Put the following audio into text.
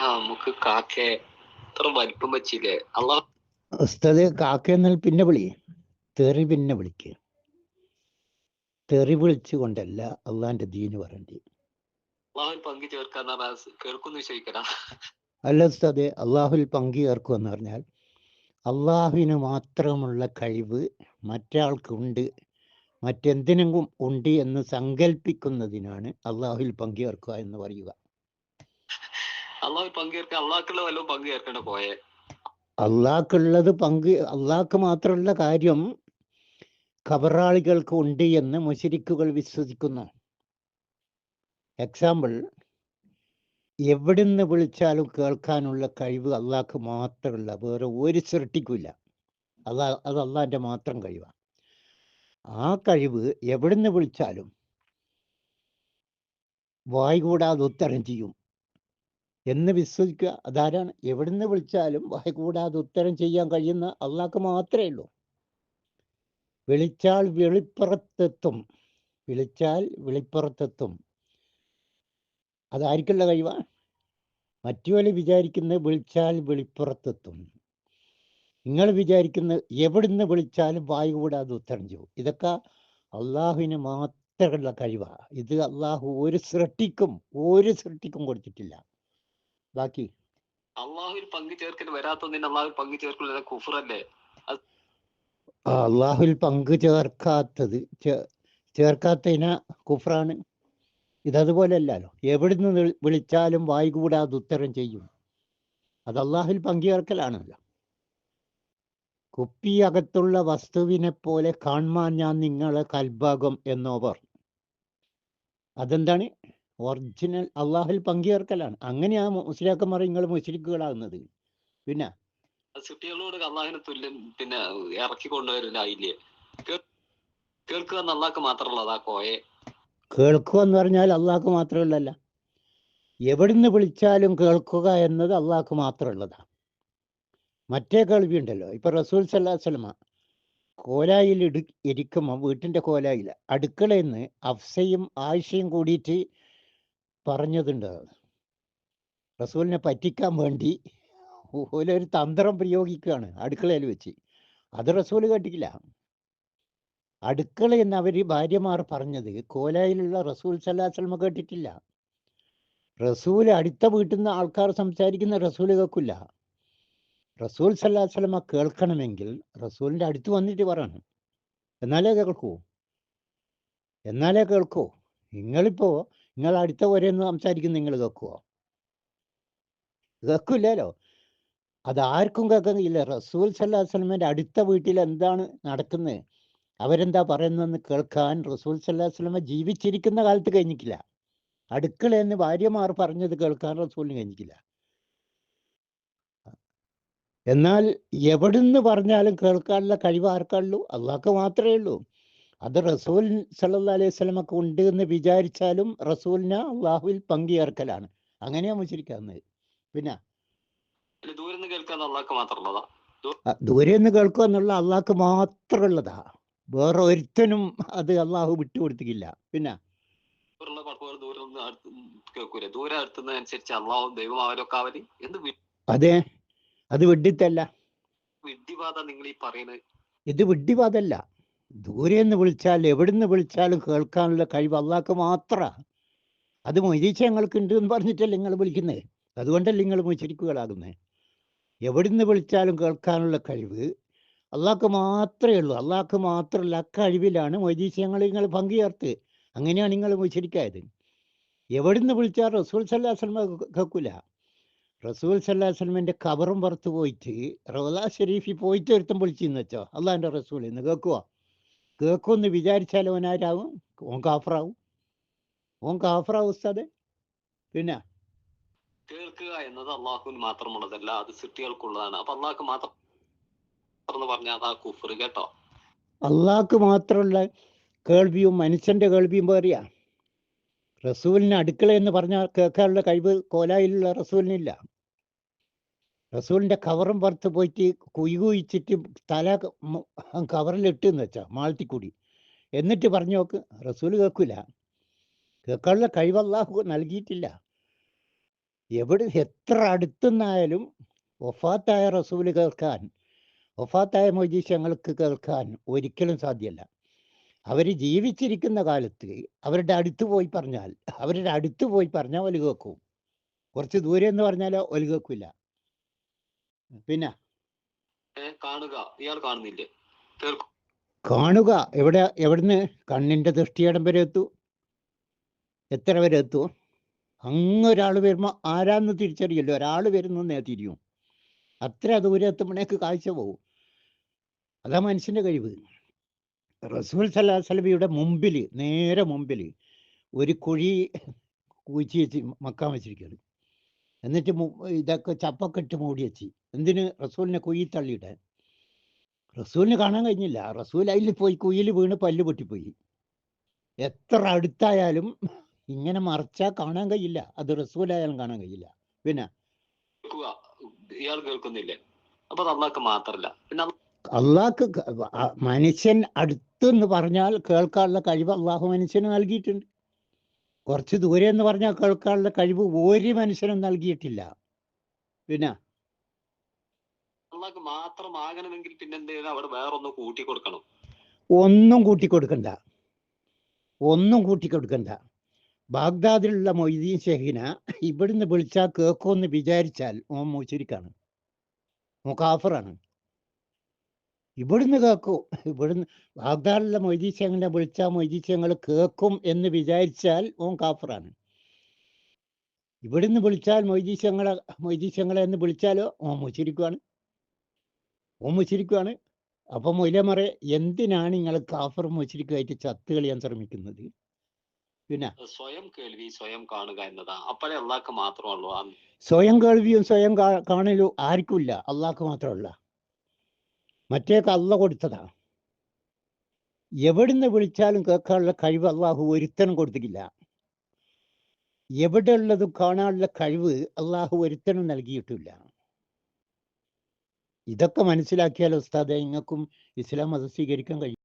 നമുക്ക് കാക്കയെ ഇത്ര വലിപ്പം വെച്ചില്ലേ? അള്ളാഹ് ഉസ്താദ് കാക്ക എന്നാൽ പിന്നെ വിളി. തെറി പിന്നെ വിളിക്ക്. തെറി വിളിച്ചുകൊണ്ടല്ല അള്ളാന്റെ ദീന് പറയണ്ടി അള്ളാഹുൽ പങ്കു ചേർക്കാന്ന് പറഞ്ഞാൽ കേൾക്കുന്നു ചോദിക്കടാ അല്ല ഉസ്താദെ അള്ളാഹുൽ പങ്കു ചേർക്കുക എന്ന് പറഞ്ഞാൽ അള്ളാഹുവിന് മാത്രമുള്ള കഴിവ് മറ്റാൾക്ക് ഉണ്ട് മറ്റെന്തിനും ഉണ്ട് എന്ന് സങ്കല്പിക്കുന്നതിനാണ് അള്ളാഹുൽ പങ്കു ചേർക്കുക എന്ന് പറയുക. പോയെ? അള്ളാഹ്ക്കുള്ളത് പങ്ക് അള്ളാഹ്ക്ക് മാത്രമുള്ള കാര്യം ഖബറാളികൾക്ക് ഉണ്ട് എന്ന് മുശരിക്കുകൾ വിശ്വസിക്കുന്നു. എക്സാമ്പിൾ എവിടുന്ന് വിളിച്ചാലും കേൾക്കാനുള്ള കഴിവ് അള്ളാഹ്ക്ക് മാത്രമല്ല വേറെ ഒരു സൃഷ്ടിക്കില്ല അതാ അത് അള്ളാഹിന്റെ മാത്രം കഴിവാണ് ആ കഴിവ് എവിടുന്ന് വിളിച്ചാലും വായ് കൂടാതെ ഉത്തരം ചെയ്യും. എന്ന് വിശ്വസിക്കുക അതാരാണ്? എവിടുന്ന് വിളിച്ചാലും വായ കൂടാതെ ഉത്തരം ചെയ്യാൻ കഴിയുന്ന അള്ളാഹ്ക്ക് മാത്രമേ ഉള്ളൂ. വിളിച്ചാൽ വെളിപ്പുറത്തെത്തും. വിളിച്ചാൽ വെളിപ്പുറത്തെത്തും. അതായിരിക്കുള്ള കഴിവാ. മറ്റുപോലെ വിചാരിക്കുന്നത് വിളിച്ചാൽ വെളിപ്പുറത്തെത്തും. നിങ്ങൾ വിചാരിക്കുന്നത് എവിടുന്ന് വിളിച്ചാലും വായു കൂടാതെ ഉത്തരം ചെയ്യും. ഇതൊക്കെ അള്ളാഹുവിന് മാത്രമുള്ള കഴിവാ. ഇത് അള്ളാഹു ഒരു സൃഷ്ടിക്കും ഒരു സൃഷ്ടിക്കും കൊടുത്തിട്ടില്ല. ബാക്കി? അള്ളാഹുവിൽ പങ്കു ചേർക്കൽ വരാത്തൊന്നിന് അള്ളാഹുവിൽ പങ്കു ചേർക്കില്ല കുഫറല്ലേ? അള്ളാഹുവിൽ പങ്കു ചേർക്കാത്തത് ചേർക്കാത്തതിന കുഫ്രാണ് കുഫറാണ്. ഇതതുപോലെ അല്ലല്ലോ എവിടുന്ന് വിളി- വിളിച്ചാലും വായു കൂടാതെ ഉത്തരം ചെയ്യും. അത് അള്ളാഹുവിൽ പങ്കു ചേർക്കലാണല്ലോ. കുപ്പിയകത്തുള്ള വസ്തുവിനെ പോലെ കാണാൻ ഞാൻ നിങ്ങളെ കൽഭാഗം എന്നോവർ അതെന്താണ്? ഒറിജിനൽ അള്ളാഹുൽ പങ്കുചേർക്കലാണ്. അങ്ങനെയാ മുസ്ലിയാക്കന്മാർ നിങ്ങൾ മുസ്ലിക്കുകളാകുന്നത്. പിന്നെ? സിട്ടികളോട് അള്ളാഹിനെ തുല്യം പിന്നെ ഇറക്കി കേൾക്കുക എന്ന് അള്ളാഹ്ക്ക് മാത്രമുള്ളതാ കോയെ. കേൾക്കുക എന്ന് പറഞ്ഞാൽ അള്ളാഹ്ക്ക് മാത്രമുള്ളല്ല എവിടുന്ന് വിളിച്ചാലും കേൾക്കുക എന്നത് അള്ളാഹ്ക്ക് മാത്രമുള്ളതാ. മറ്റേ കേൾവി ഉണ്ടല്ലോ. ഇപ്പൊ റസൂൽ സല്ലാസ്ലമ കോലായിൽ ഇടി ഇരിക്കുമ്പോൾ വീട്ടിന്റെ കോലായിൽ അടുക്കളയിൽ നിന്ന് അഫ്സയും ആയിഷയും കൂടിയിട്ട് പറഞ്ഞതുണ്ട്. റസൂലിനെ പറ്റിക്കാൻ വേണ്ടി ഓലൊരു തന്ത്രം പ്രയോഗിക്കുകയാണ് അടുക്കളയിൽ വെച്ച്. അത് റസൂൽ കേട്ടിട്ടില്ല. അടുക്കള എന്ന് ഈ ഭാര്യമാർ പറഞ്ഞത് കോലായിലുള്ള റസൂൽ സല്ലാസ്ലമ കേട്ടിട്ടില്ല. റസൂൽ അടുത്ത വീട്ടിൽ നിന്ന് ആൾക്കാർ സംസാരിക്കുന്ന റസൂൽ കേൾക്കില്ല റസൂൽ സല്ലാസ്ലമ കേൾക്കണമെങ്കിൽ റസൂലിന്റെ അടുത്ത് വന്നിട്ട് പറയണം. എന്നാലേ കേൾക്കൂ. എന്നാലേ കേൾക്കൂ. നിങ്ങളിപ്പോ നിങ്ങൾ അടുത്ത വരെയൊന്നും സംസാരിക്കും നിങ്ങൾ കേൾക്കുവോ? കേൾക്കില്ലല്ലോ. അതാർക്കും ആർക്കും കേൾക്കുന്നില്ല. റസൂൽ സല്ലാസ്ലമിന്റെ അടുത്ത വീട്ടിൽ എന്താണ് നടക്കുന്നത് അവരെന്താ പറയുന്നതെന്ന് കേൾക്കാൻ റസൂൽ സല്ലാ വസ്ലമ ജീവിച്ചിരിക്കുന്ന കാലത്ത് കഴിഞ്ഞിട്ടില്ല. അടുക്കളയെന്ന് ഭാര്യമാർ പറഞ്ഞത് കേൾക്കാൻ റസൂലിന് കഴിഞ്ഞിട്ടില്ല. എന്നാൽ എവിടുന്ന് പറഞ്ഞാലും കേൾക്കാനുള്ള കഴിവ് ആർക്കുള്ളൂ അള്ളാഹ്ക്ക് മാത്രമേ ഉള്ളൂ. അത് റസൂൽ സല്ലാ അലൈഹി സ്വലമൊക്കെ ഉണ്ട് എന്ന് വിചാരിച്ചാലും റസൂലിന് അള്ളാഹുവിൽ പങ്കുചേർക്കലാണ്. അങ്ങനെയാ മുച്ചിരിക്കുന്നത് പിന്നെ? ദൂരെ നിന്ന് കേൾക്കുക എന്നുള്ള അള്ളാഹ്ക്ക് മാത്രമുള്ളതാ. വേറെ ഒരുത്തനും അത് അള്ളാഹു വിട്ടുകൊടുത്തിട്ടില്ല. പിന്നെ? അതെ. അത് വിഡിത്തല്ല പറയുന്നത് ഇത് വിഡ്ഢിവാദല്ല. ദൂരെ നിന്ന് വിളിച്ചാൽ എവിടുന്ന് വിളിച്ചാലും കേൾക്കാനുള്ള കഴിവ് അള്ളാഹ്ക്ക് മാത്രമാണ് അത് മൊയ്തീച്ച ഞങ്ങൾക്ക് ഉണ്ട് എന്ന് പറഞ്ഞിട്ടല്ലേ നിങ്ങൾ വിളിക്കുന്നത് അതുകൊണ്ടല്ലേ നിങ്ങൾ മുച്ചരിക്കുകളാകുന്നത് എവിടുന്ന് വിളിച്ചാലും കേൾക്കാനുള്ള കഴിവ് അള്ളാഹ്ക്ക് മാത്രമേ ഉള്ളൂ. അള്ളാഹ്ക്ക് മാത്രമല്ല ആ കഴിവിലാണ് മൊയ്തീച്ച ഞങ്ങൾ നിങ്ങൾ പങ്കുചേർത്ത്. അങ്ങനെയാണ് നിങ്ങൾ മുച്ചരിക്കായത് എവിടുന്ന് വിളിച്ചാൽ റസൂൽ സല്ലാ സ്വലമ കേൾക്കൂല. റസൂൽ സല്ലാ സ്വലമിന്റെ കബറും പുറത്ത് പോയിട്ട് റോദ ഷെരീഫിൽ പോയിട്ട് ഒരുത്തം വിളിച്ചെന്ന് വെച്ചോ. അള്ളാഹിന്റെ റസൂൽ എന്ന് കേൾക്കുവോ? കേൾക്കുമെന്ന് വിചാരിച്ചാൽ ആരാവും ഓൻ കാഫറാവും. ഓൻ കാഫറാവും ഉസ്താദെ. പിന്നെ? കേൾക്കുക എന്നത് അള്ളാഹുവിന് മാത്രമുള്ളതല്ല അത് സൃഷ്ടികൾക്കുള്ളതാണ്. അപ്പൊ അള്ളാഹ് മാത്രം പറഞ്ഞാൽ അതാ കുഫർ കേട്ടോ. അള്ളാഹ്ക്ക് മാത്രമുള്ള കേൾവിയും മനുഷ്യന്റെ കേൾവിയും പേറിയാ റസൂലിന് അടുക്കള എന്ന് പറഞ്ഞാൽ കേൾക്കാനുള്ള കഴിവ് കോലായിലുള്ള റസൂലിനില്ല. റസൂലിന്റെ കവറും പുറത്ത് പോയിട്ട് കുയ്കുയിച്ചിട്ട് തല ക- മ- കവറിലിട്ട് എന്ന് വെച്ചാ മാളത്തിക്കൂടി എന്നിട്ട് പറഞ്ഞു നോക്ക് റസൂൽ കേൾക്കൂല. കേൾക്കാനുള്ള കഴിവ് അള്ളാഹു നൽകിയിട്ടില്ല. എവിടെ എത്ര അടുത്തുനിന്നായാലും വഫാത്തായ റസൂൽ കേൾക്കാൻ വഫാത്തായ മൊജീഷങ്ങൾക്ക് കേൾക്കാൻ ഒരിക്കലും സാധ്യമല്ല അവർ ജീവിച്ചിരിക്കുന്ന കാലത്ത് അവരുടെ അടുത്ത് പോയി പറഞ്ഞാൽ അവരുടെ അടുത്ത് പോയി പറഞ്ഞാൽ ഒലി കേൾക്കും. കുറച്ച് ദൂരെ എന്ന് പറഞ്ഞാൽ ഒലി കേൾക്കില്ല പിന്നെ? കാണുക. ഇയാൾ കാണുന്നില്ലേ? കാണുക. എവിടെ എവിടുന്ന്? കണ്ണിന്റെ ദൃഷ്ടിയിടം വരെ എത്തു. എത്ര വരെ എത്തു? അങ്ങൊരാൾ ഒരാൾ വരുമ്പോൾ ആരാന്ന് തിരിച്ചറിയില്ല. ഒരാൾ വരുന്നു നേ തിരിയും. അത്ര ദൂരെ എത്തുമ്പോഴേക്ക് കാഴ്ച പോകും അതാ മനുഷ്യന്റെ കഴിവ്. റസൂൽ സല്ലാ സലബിയുടെ മുമ്പിൽ നേരെ മുമ്പിൽ ഒരു കുഴി കുഴിച്ച് വെച്ച് മക്കാൻ വെച്ചിരിക്കുകയാണ്. എന്നിട്ട് ഇതൊക്കെ ചപ്പൊക്കെ ഇട്ട് മൂടി വെച്ച് എന്തിന്? റസൂലിനെ കുഴി തള്ളിയിട്ടാൻ റസൂലിന് കാണാൻ കഴിഞ്ഞില്ല. റസൂൽ അതിൽ പോയി കുയിൽ വീണ് പല്ല് പൊട്ടിപ്പോയി. എത്ര അടുത്തായാലും ഇങ്ങനെ മറച്ചാൽ കാണാൻ കഴിയില്ല. അത് റസൂലായാലും കാണാൻ കഴിയില്ല. പിന്നെ? അള്ളാക്ക് ഇയാൾ കേൾക്കുന്നില്ലേ? അപ്പൊ അള്ളാഹ്ക്ക് മാത്രല്ല. പിന്നെ അള്ളാഹ്ക്ക് മനുഷ്യൻ അടുത്തെന്ന് പറഞ്ഞാൽ കേൾക്കാനുള്ള കഴിവ് അള്ളാഹു മനുഷ്യന് നൽകിയിട്ടുണ്ട്. കുറച്ച് ദൂരെ എന്ന് പറഞ്ഞാൽ കേൾക്കാനുള്ള കഴിവ് ഒരു മനുഷ്യനും നൽകിയിട്ടില്ല. പിന്നെ? മാത്രമാകണമെങ്കിൽ മാത്രം ആകണമെങ്കിൽ പിന്നെ എന്ത് ചെയ്യണം അവിടെ വേറൊന്ന് കൂട്ടി കൊടുക്കണം ഒന്നും കൂട്ടിക്കൊടുക്കണ്ട. ഒന്നും കൂട്ടിക്കൊടുക്കണ്ട. ബാഗ്ദാദിലുള്ള മൊയ്തീൻ ഷെഹിന ഇവിടുന്ന് വിളിച്ചാൽ കേൾക്കുമെന്ന് വിചാരിച്ചാൽ ഓൻ മുച്ചിരിക്കാണ് ഓൻ കാഫറാണ്. ഇവിടുന്ന് കേൾക്കും ഇവിടുന്ന് വാഗ്ദാനുള്ള മൊയ്തീശങ്ങളെ വിളിച്ചാൽ മൊയ്തീശങ്ങൾ കേൾക്കും എന്ന് വിചാരിച്ചാൽ ഓൻ കാഫറാണ്. ഇവിടുന്ന് വിളിച്ചാൽ മൊയ്തീശങ്ങളെ മൊയ്തീശങ്ങളെ എന്ന് വിളിച്ചാലോ ഓൻ മുച്ചിരിക്കുവാണ് ഓൻ മുച്ചിരിക്കുവാണ് അപ്പൊ മൊയിലമറെ എന്തിനാണ് നിങ്ങൾ കാഫർ മുച്ചിരിക്കുമായിട്ട് ചത്ത് കളിയാൻ ശ്രമിക്കുന്നത്? പിന്നെ സ്വയം കേൾവി സ്വയം കാണുക എന്നതാ. അപ്പോഴേ അള്ളാഹ്ക്ക് മാത്രമുള്ളൂ ആ സ്വയം കേൾവിയും സ്വയം കാണലും ആർക്കുമില്ല അള്ളാഹ്ക്ക് മാത്രമല്ല മറ്റേക്ക് അല്ല കൊടുത്തതാ. എവിടുന്ന് വിളിച്ചാലും കേൾക്കാനുള്ള കഴിവ് അള്ളാഹു ഒരുത്തനും കൊടുത്തിട്ടില്ല. എവിടെ ഉള്ളതും കാണാനുള്ള കഴിവ് അള്ളാഹു ഒരുത്തനും നൽകിയിട്ടില്ല. ഇതൊക്കെ മനസ്സിലാക്കിയാൽ ഉസ്താദെ നിങ്ങൾക്കും ഇസ്ലാം മതം സ്വീകരിക്കാൻ കഴിയും.